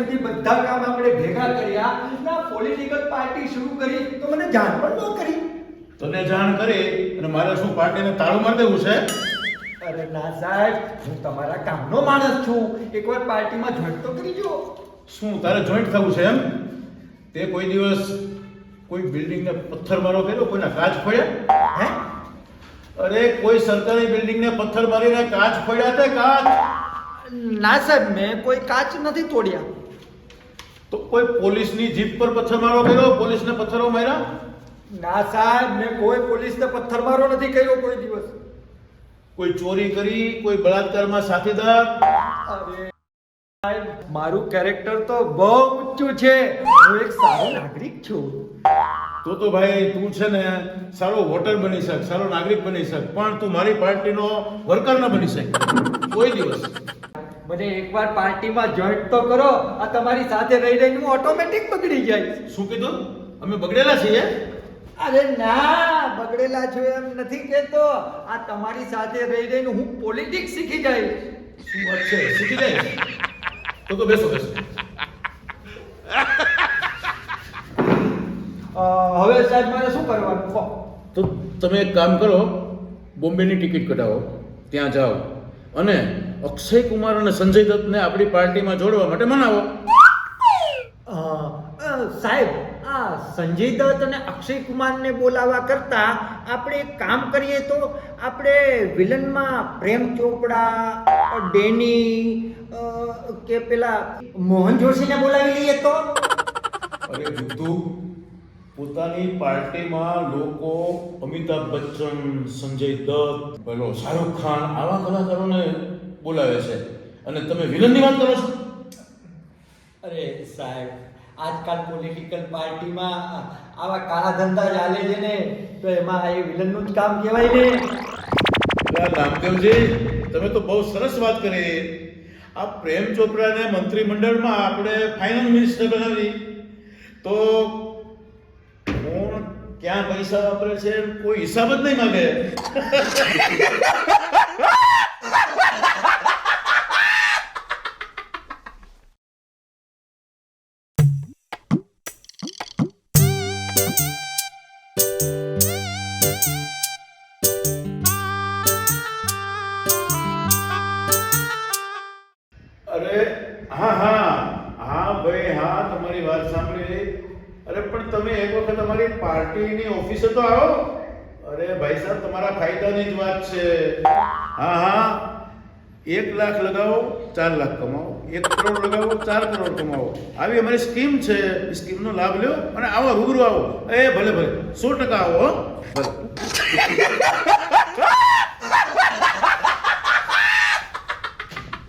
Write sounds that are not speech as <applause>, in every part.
સુધી બધા કામ આપણે ભેગા કર્યા ના પોલિટિકલ પાર્ટી શરૂ કરી તો મને જાણ પણ ન કરી. તને જાણ કરી અને મારે શું પાર્ટીને તાળું મારી દેવું છે? અરે ના સાહેબ હું તમારા કામનો માણસ છું. એકવાર પાર્ટીમાં જોઈન્ટ તો કરી જો શું તારે જોઈન્ટ થવું છે એમ? તે કોઈ દિવસ કોઈ બિલ્ડિંગને પથ્થર મારો કર્યો કોઈના કાચ ફોડ્યા હે? અરે કોઈ સરકારી બિલ્ડિંગને પથ્થર મારીને કાચ ફોડ્યા તે કાચ? ના સાહેબ મેં કોઈ કાચ નથી તોડ્યા. તો કોઈ પોલીસની જીપ પર પથ્થર મારો કર્યો પોલીસને પથ્થરો માર્યા? ના સાહેબ મેં કોઈ પોલીસને પથ્થરમારો નથી કર્યો કોઈ દિવસ. કોઈ ચોરી કરી કોઈ બળાત્કારમાં સાથીદાર? અરે સાહેબ મારું કેરેક્ટર તો બહુ ઊંચું છે. હું એક સારો નાગરિક છું. તો તો ભાઈ તું છે ને સારો વોટર બની શક સારો નાગરિક બની શક પણ તું મારી પાર્ટીનો વર્કર ન બની શક. કોઈ દિવસ. મને એકવાર પાર્ટીમાં જોઈન્ટ તો કરો આ તમારી સાથે રહી રહીને હું ઓટોમેટિક બગડી જાય. શું કીધું? અમે બગડેલા છીએ? અરે ના બગડેલા છો એમ નથી કહેતો. આ તમારી સાથે રહી રહીને હું પોલિટિક્સ શીખી જઈશ શું વાત છે? શીખી જાય? તો તો બેસો બેસો. હવે સાહેબ મારે શું કરવાનું? કહો. તો તમે એક કામ કરો બોમ્બેની ટિકિટ કઢાવો ત્યાં જાઓ. અને અક્ષય કુમાર અને સંજય દત્તને આપણી પાર્ટીમાં જોડવા માટે મનાવો. સાહેબ આ સંજય દત્ત અને અક્ષય કુમારને બોલાવવા કરતા આપણે કામ કરીએ તો આપણે વિલનમાં પ્રેમ ચોપડા ડેની કે પેલા મોહન જોશીને બોલાવી લઈએ તો? અરે બુદ્ધુ પોતાની પાર્ટીમાં લોકો અમિતાભ બચ્ચન સંજય દત્ત પેલો શાહરુખ ખાન આવા કલાકારોને બોલાવે છે. અને તમે વિલનની વાત કરો છો? અરે સાહેબ આજકાલ પોલિટિકલ પાર્ટીમાં આવા કાળા ધંધા ચાલે છે ને તો એમાં એ વિલનનું જ કામ કહેવાય ને. રામદેવજી તમે તો બહુ સરસ વાત કરી. આ પ્રેમ ચોપરાને મંત્રીમંડળમાં આપણે ફાઇનાન્સ મિનિસ્ટર બનાવી. તો કોણ ક્યાં પૈસા વાપરે છે કોઈ હિસાબ જ નહીં માંગે. તમે તમારી પાર્ટીની ઓફિસે તો આવો. અરે ભાઈ સાહેબ, તમારા ફાયદાની જ વાત છે. હા હા. એક લાખ લગાવો, ચાર લાખ કમાવો. એક કરોડ લગાવો, ચાર કરોડ કમાવો. આવી અમારી સ્કીમ છે. એ સ્કીમનો લાભ લ્યો અને આવો રૂબરૂ આવો. એ ભલે ભલે. સો ટકા આવો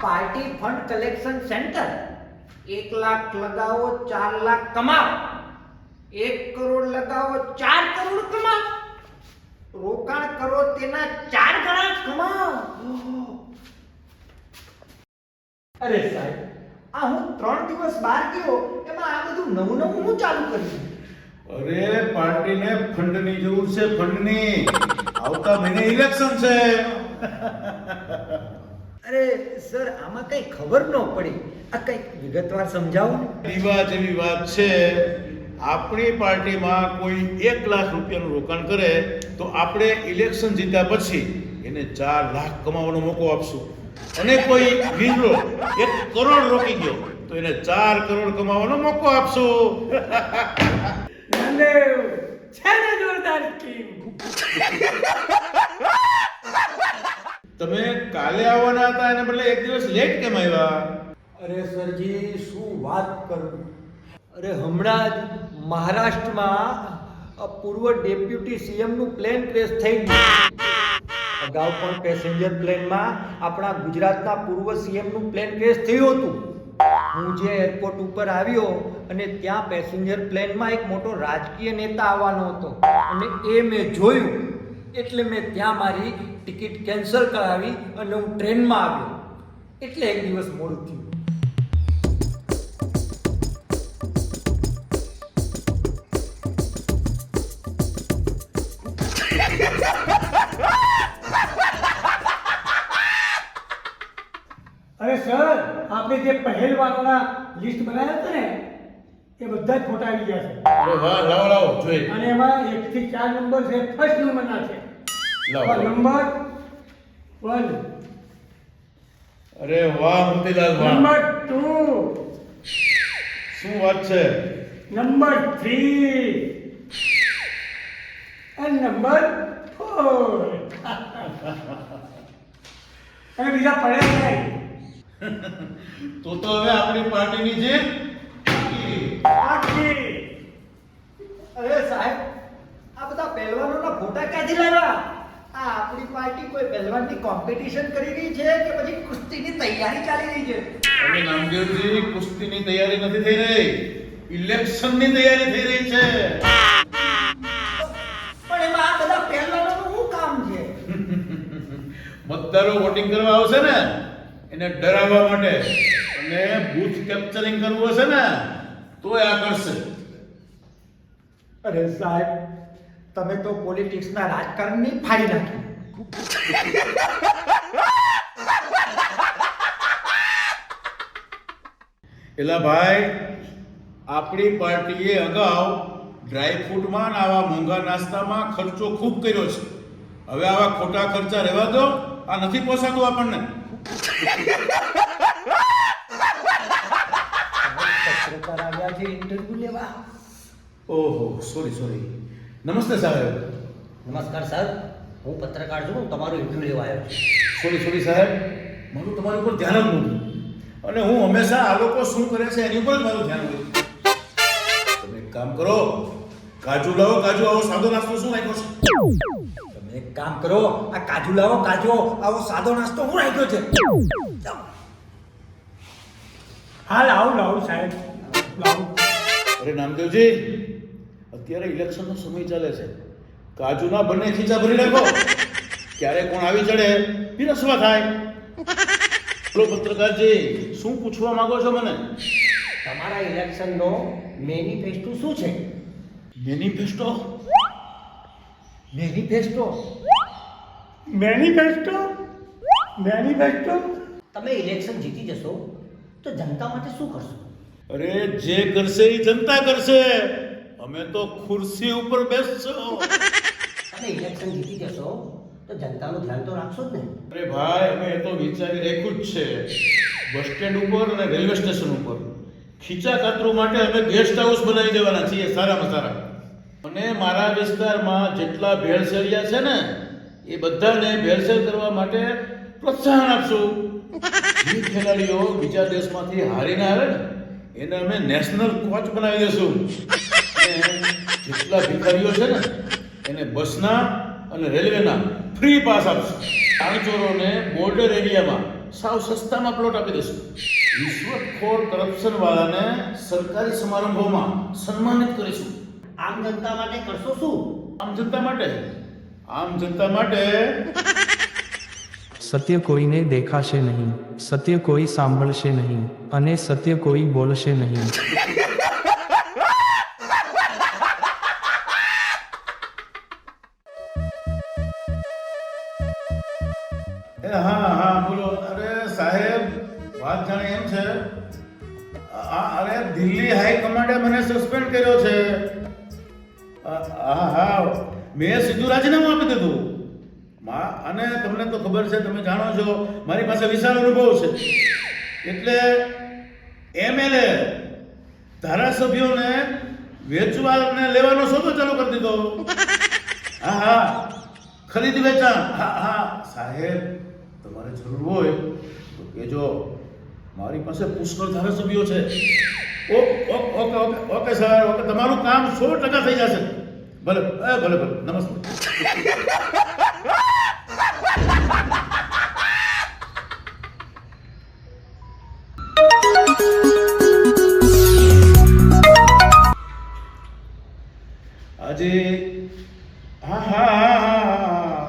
પાર્ટી ફંડ કલેક્શન સેન્ટર. એક લાખ લગાવો, ચાર લાખ કમાઓ એક કરોડ લગાવો ચાર કરોડ કમાઓ રોકાણ કરો તેના ચાર ગણા જ અરે સાહેબ આ હું ત્રણ દિવસ બહાર ગયો એમાં આ બધું નવું નવું હું ચાલુ કર્યું? અરે પાર્ટીને ફંડની જરૂર છે ફંડની. આવતા મહિને ઇલેક્શન છે. અરે સર આમાં કઈ ખબર ન પડી. આ કઈ વિગતવાર સમજાવો ને? દીવા જેવી વાત છે આપણી પાર્ટીમાં કોઈ એક લાખ રૂપિયાનું રોકાણ કરે તો આપણે ઇલેક્શન જીત્યા પછી એને ચાર લાખ કમાવાનો મોકો આપશું. અને કોઈ વીરો એક કરોડ રોકી ગયો તો એને ચાર કરોડ કમાવાનો મોકો આપશું. તમે કાલે આવવાના હતા એને બદલે એક દિવસ લેટ કેમ આવ્યા? અરે સરજી શું વાત કરું? અરે હમણાં જ મહારાષ્ટ્રમાં પૂર્વ ડેપ્યુટી સીએમનું પ્લેન ક્રેશ થઈ ગયું. અગાઉ પણ પેસેન્જર પ્લેનમાં આપણા ગુજરાતના પૂર્વ સીએમનું પ્લેન ક્રેશ થયું હતું. હું જે એરપોર્ટ ઉપર આવ્યો અને ત્યાં પેસેન્જર પ્લેનમાં એક મોટો રાજકીય નેતા આવવાનો હતો. અને એ મેં જોયું. એટલે મેં ત્યાં મારી ટિકિટ કેન્સલ કરાવી અને હું ટ્રેનમાં આવ્યો. એટલે એક દિવસ મોડું થયું. પહેલવાનોના લિસ્ટ બનાવ્યા હતા ને એ બધા જ ફોટા આવી ગયા છે. અરે વાહ લાવો લાવો જોઈએ અને એમાં એક થી ચાર નંબર છે ફર્સ્ટ નંબરના છે. લાવો નંબર વન અરે વાહ મોતીલાલ વાહ. નંબર ટુ શું વાત છે? નંબર થ્રી અને નંબર ફોર અને બીજા પડે નહીં. તો તો હવે આપણી પાર્ટીની જે પાર્ટી. અરે સાહેબ આ બધા પહેલવાનોના ફોટા ક્યાંથી લાવ્યા? આ આપણી પાર્ટી કોઈ પહેલવાનની કોમ્પિટિશન કરી રહી છે કે પછી કુસ્તીની તૈયારી ચાલી રહી છે? અરે નામદેવજી કુસ્તીની તૈયારી નથી થઈ રહી. ઇલેક્શનની તૈયારી થઈ રહી છે. પણ એમાં આ બધા પહેલવાનોનું શું કામ છે? <laughs> મતદારો વોટિંગ કરવા આવશે ને? એને ડરાવવા માટે અને બૂથ કેપ્ચરિંગ કરવું હશે ને તો આ કરશે. અરે સાહેબ તમે તો પોલિટિક્સના રાજકારણની ફાડી નાખી એલા ભાઈ આપણી પાર્ટીએ અગાઉ ડ્રાયફ્રૂટમાં અને આવા મોંઘા નાસ્તામાં ખર્ચો ખૂબ કર્યો છે. હવે આવા ખોટા ખર્ચા રહેવા દો આ નથી પોસાતું આપણને. પત્રકાર આવ્યા છે ઇન્ટરવ્યુ લેવા ઓહો સોરી સોરી નમસ્તે સાહેબ. નમસ્કાર સર. હું પત્રકાર છું તમારો ઇન્ટરવ્યુ લેવા આવ્યો છું. સોરી સોરી સાહેબ. મારું તમારી ઉપર ધ્યાન જ નહોતું અને હું હંમેશા આ લોકો શું કરે છે એની ઉપર જ મારું ધ્યાન હોય તમે એક કામ કરો. કાજુ લાવો કાજુ આવો સાદો નાસ્તો શું રાખ્યો છે? તમે એક કામ કરો આ કાજુ લાવો કાજુ આવો સાદો નાસ્તો હું રાખ્યો છે. હા લાવું લાવું સાહેબ. લાવું. અરે નામદેવજી અત્યારે ઇલેક્શનનો સમય ચાલે છે. કાજુના બંને ખીચા ભરી નાખો. ક્યારે કોણ આવી ચડે પીરસવા થાય. બોલો પત્રકારજી શું પૂછવા માંગો છો મને? તમારા ઇલેક્શનનો મેનિફેસ્ટો શું છે? Manifesto manifesto. મેનિફેસ્ટો? મેનિફેસ્ટો? તમે ઇલેક્શન જીતી જશો તો જનતા માટે શું કરશો? અરે જે કરશે એ જનતા કરશે. અમે તો ખુરશી ઉપર બેસશો. તમે ઇલેક્શન જીતી જશો તો જનતાનું ધ્યાન તો રાખશો જ ને. અરે ભાઈ અમે એ તો વિચારી રાખ્યું જ છે. બસ સ્ટેન્ડ ઉપર અને રેલવે સ્ટેશન ઉપર. ખીચા કાતરું માટે અમે ગેસ્ટ હાઉસ બનાવી દેવાના છીએ સારામાં સારા. અને મારા વિસ્તારમાં જેટલા ભેળસેળિયા છે ને, એ બધાને ભેળસેળ કરવા માટે પ્રોત્સાહન આપશું. જે ખેલાડીઓ બીજા દેશમાંથી હારીને આવે ને, એને અમે નેશનલ કોચ બનાવી દઈશું જેટલા ભિખારીઓ છે ને, એને બસના અને રેલવેના ફ્રી પાસ આપશું. કાણચોરોને બોર્ડર એરિયામાં સાવ સસ્તામાં પ્લોટ આપી દઈશું રિશ્વતખોર કરપ્શન વાળાને સરકારી સમારંભોમાં સન્માનિત કરીશું. આમ જનતા માટે કરશો શું? આમ જનતા માટે? આમ જનતા માટે? સત્ય કોઈને દેખાશે નહીં સત્ય કોઈ સાંભળશે નહીં અને સત્ય કોઈ બોલશે નહીં. એ હા હા બોલો. અરે સાહેબ વાત જાણે એમ છે. અરે દિલ્હી હાઈ કમાન્ડે મને સસ્પેન્ડ કર્યો છે. હા હા મેં સીધું રાજીનામું આપી દીધું મા અને તમને તો ખબર છે તમે જાણો છો મારી પાસે વિશાળ અનુભવ છે એટલે એમએલએ ધારાસભ્યોને વેચવા અને લેવાનો સોદો ચાલુ કરી દીધો હા હા ખરીદ વેચાણ હા હા સાહેબ તમારે જરૂર હોય તો કહેજો મારી પાસે પુષ્કળ ધારાસભ્યો છે ઓ ઓ- okay okay okay sir okay તમારું કામ સો ટકા થઈ જશે ભલે ભલે ભલે નમસ્તે. આજે, હા હા હા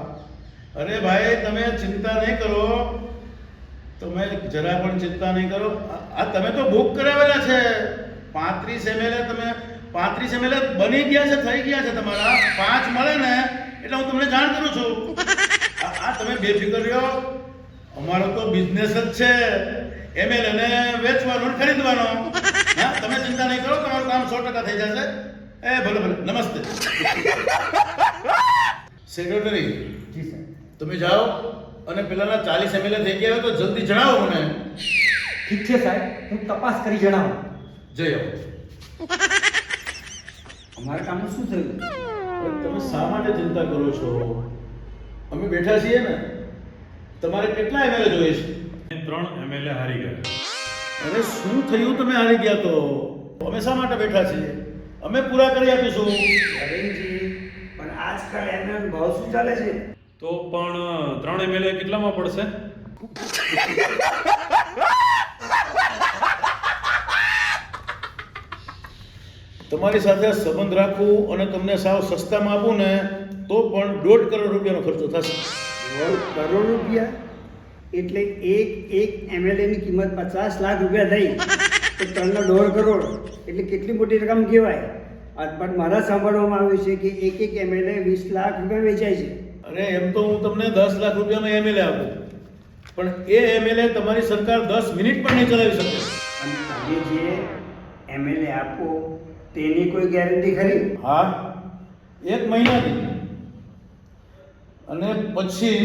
અરે ભાઈ, તમે ચિંતા નહીં કરો. તમે જરા પણ ચિંતા નહીં કરો. આ તમે તો બુક કરાવેલા છે. પાંત્રીસ એમએલએ તમે પાંત્રીસ એમએલએ બની ગયા છે થઈ ગયા છે તમારા. પાંચ મળે ને એટલે હું તમને જાણ કરું છું. આ તમે બેફિકર રહ્યો. અમારો તો બિઝનેસ જ છે. એમએલએ ને વેચવાનો ને ખરીદવાનો. સો ટકા થઈ જશે. એ ભલે ભલે. નમસ્તે. સેક્રેટરી જી તમે જાઓ અને પેલાના ચાલીસ એમએલએ થઈ ગયા હોય તો જલ્દી જણાવો મને. ઠીક છે સાહેબ. હું તપાસ કરી જણાવું. જઈ આવો. અમારા કામનું શું થયું? તમે શા માટે ચિંતા કરો છો? અમે બેઠા છીએ ને. તમારે કેટલા એમએલએ જોઈએ છે? ત્રણ એમએલએ હારી ગયા. અરે શું થયું? તમે હારી ગયા તો? અમે શા માટે બેઠા છીએ? અમે પૂરા કરી આપીશું. અરેજી પણ આજકાલ એમનો ભાવ શું ચાલે છે? તો પણ ત્રણ એમએલએ કેટલામાં પડશે? <laughs> તમારી સાથે સંબંધ રાખવું અને તમને સાવ સસ્તામાં આપું ને તો પણ દોઢ કરોડ રૂપિયાનો ખર્ચો થશે. દોઢ કરોડ રૂપિયા? એટલે એક એક એમએલએની કિંમત પચાસ લાખ રૂપિયા થઈ. તો ત્રણના દોઢ કરોડ. એટલે કેટલી મોટી રકમ કહેવાય? પણ મારા સાંભળવામાં આવ્યું છે કે એક એક એમએલએ વીસ લાખ રૂપિયા વેચાય છે. અરે એમ તો હું તમને દસ લાખ રૂપિયામાં એમએલએ આપું. પણ એ એમએલએ તમારી સરકાર દસ મિનિટ પણ નહીં ચલાવી શકે. અને તમે જે એમએલએ આપો તેની કોઈ ગેરંટી ખરી? હા એક મહિનાની. અને પછી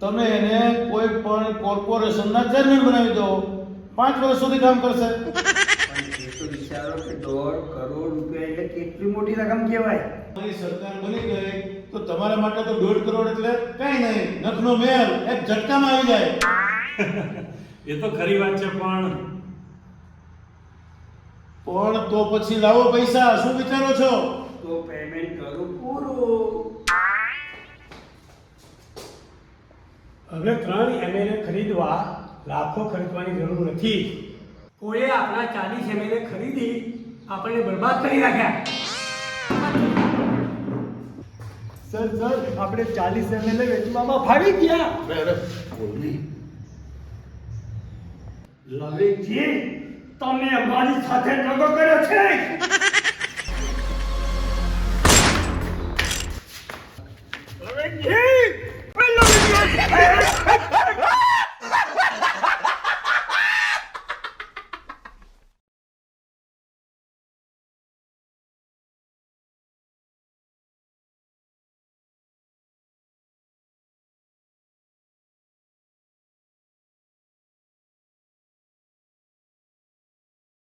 તમે એને કોઈ પણ કોર્પોરેશનના ચેરમેન બનાવી દો. પાંચ વર્ષ સુધી કામ કરશે. પણ એ તો વિચારો કે દોઢ કરોડ રૂપિયા એટલે કેટલી મોટી રકમ કહેવાય? તમારી સરકાર બની ગઈ તો તમારા માટે તો દોઢ કરોડ એટલે કઈ નહીં. નખનો મેલ એક ઝટકામાં આવી જાય. એ તો ખરી વાત છે પણ પણ તો પછી લાવો પૈસા શું વિચારો છો? તો પેમેન્ટ કરું પૂરું. હવે ત્રણ એમએલએ ખરીદવા લાખો ખરીદવાની જરૂર નથી. કોઈએ આપણા ચાલીસ એમએલએ ખરીદી આપણને બરબાદ કરી નાખ્યા. સર સર આપણે ચાલીસ એમએલએ વેચવામાં ફાવી ગયા. લલિતજી તમે અમારી સાથે દગો કર્યો છે હવે!